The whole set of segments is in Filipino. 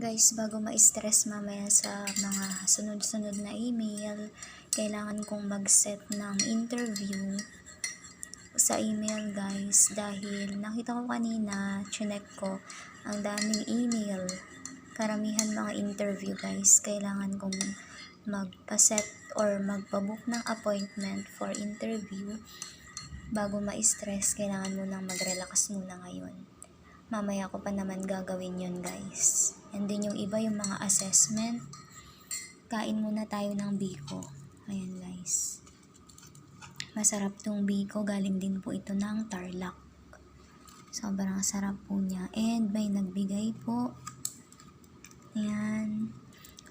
guys, bago ma-stress mamaya sa mga sunod-sunod na email, kailangan kong mag-set ng interview sa email guys dahil nakita ko kanina, chinek ko, ang daming email. Karamihan mga interview guys, kailangan kong magpa-set or magpa-book ng appointment for interview bago ma-stress, kailangan mo nang mag-relax muna ngayon. Mamaya ko pa naman gagawin yun guys. And then yung iba yung mga assessment. Kain muna tayo ng biko. Ayan guys. Masarap tong biko. Galing din po ito ng Tarlac. Sobrang sarap po niya. And may nagbigay po. Ayan.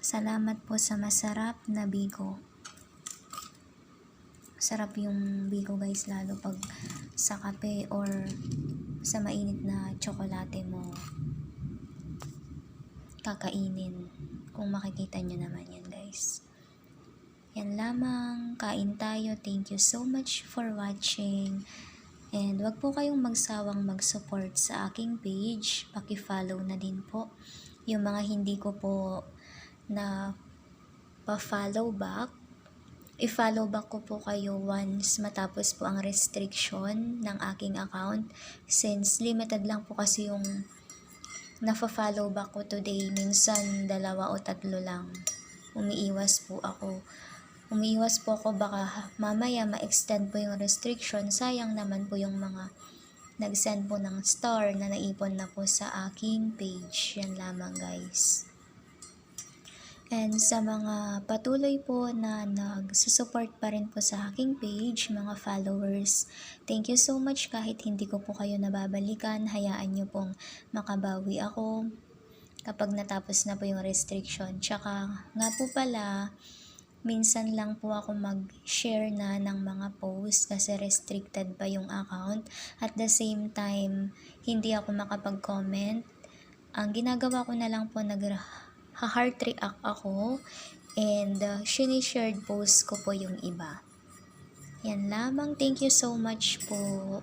Salamat po sa masarap na biko. Sarap yung biko guys lalo pag sa kape or sa mainit na tsokolate mo kakainin. Kung makikita nyo naman yan guys. Yan lamang. Kain tayo. Thank you so much for watching. And wag po kayong magsawang mag-support sa aking page. Paki-follow na din po. Yung mga hindi ko po na pa-follow back, i-follow back ko po kayo once matapos po ang restriction ng aking account since limited lang po kasi yung nafa-follow back ko today? Minsan dalawa o tatlo lang. Umiiwas po ako. Umiiwas po ako baka mamaya ma-extend po yung restriction. Sayang naman po yung mga nag-send po ng star na naipon na po sa aking page. Yan lamang guys And sa mga patuloy po na nagsusupport pa rin po sa aking page, mga followers, thank you so much kahit hindi ko po kayo nababalikan. Hayaan nyo pong makabawi ako kapag natapos na po yung restriction. Tsaka nga po pala, minsan lang po ako mag-share na ng mga posts kasi restricted pa yung account. At the same time, hindi ako makapag-comment. Ang ginagawa ko na lang po nag ha-heart react ako and uh, shared post ko po yung iba. Yan lamang. Thank you so much po.